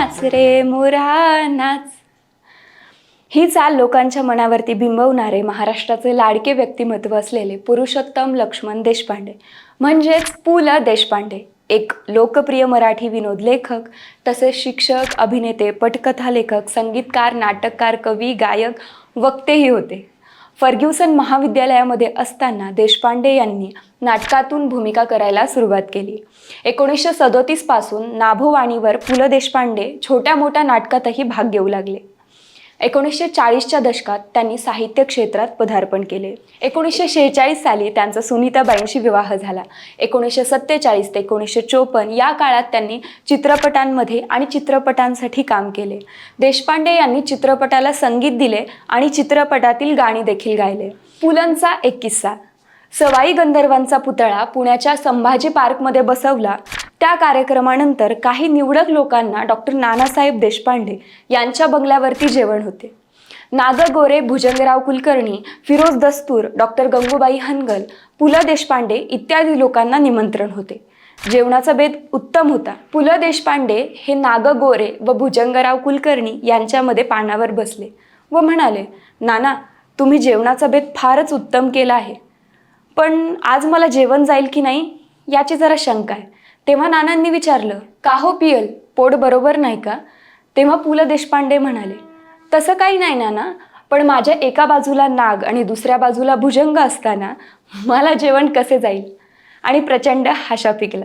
नाच रे मोरा नाच. ही चाल लोकांच्या मनावरती बिंबवणारे महाराष्ट्राचे लाडके व्यक्तिमत्व असलेले पुरुषोत्तम लक्ष्मण देशपांडे म्हणजेच पु ल देशपांडे. एक लोकप्रिय मराठी विनोद लेखक तसेच शिक्षक अभिनेते पटकथा लेखक संगीतकार नाटककार कवी गायक वक्तेही होते. फर्ग्युसन महाविद्यालयामध्ये असताना देशपांडे यांनी नाटकातून भूमिका करायला सुरुवात केली. एकोणीसशे सदोतीसपासून नाभोवाणीवर पु ल देशपांडे छोट्या मोठ्या नाटकातही भाग घेऊ लागले. एकोणीसशे चाळीसच्या दशकात त्यांनी साहित्य क्षेत्रात पदार्पण केले. एकोणीसशे शेहेचाळीस साली त्यांचा सुनीताबाईंशी विवाह झाला. एकोणीसशे सत्तेचाळीस ते एकोणीसशे चोपन्न या काळात त्यांनी चित्रपटांमध्ये आणि चित्रपटांसाठी काम केले. देशपांडे यांनी चित्रपटाला संगीत दिले आणि चित्रपटातील गाणी देखील गायले. पुलंचा एक किस्सा. सवाई गंधर्वांचा पुतळा पुण्याच्या संभाजी पार्कमध्ये बसवला. त्या कार्यक्रमानंतर काही निवडक लोकांना डॉक्टर नानासाहेब देशपांडे यांच्या बंगल्यावरती जेवण होते. नाग गोरे भुजंगराव कुलकर्णी फिरोज दस्तूर डॉक्टर गंगूबाई हनगल पु. ल. देशपांडे इत्यादी लोकांना निमंत्रण होते. जेवणाचा भेद उत्तम होता. पु. ल. देशपांडे हे नाग गोरे व भुजंगराव कुलकर्णी यांच्यामध्ये पानावर बसले व म्हणाले नाना तुम्ही जेवणाचा भेद फारच उत्तम केला आहे. पण आज मला जेवण जाईल की नाही याची जरा शंका आहे. तेव्हा नानांनी विचारलं का हो पियल? पोट बरोबर नाही का? तेव्हा पु ल देशपांडे म्हणाले तसं काही नाही नाना पण माझ्या एका बाजूला नाग आणि दुसऱ्या बाजूला भुजंग असताना मला जेवण कसे जाईल? आणि प्रचंड हाशा पिकला.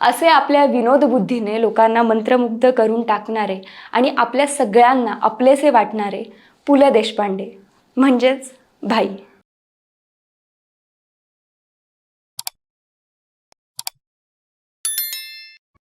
असे आपल्या विनोदबुद्धीने लोकांना मंत्रमुग्ध करून टाकणारे आणि आपल्या सगळ्यांना आपलेसे वाटणारे पु ल देशपांडे म्हणजेच भाई.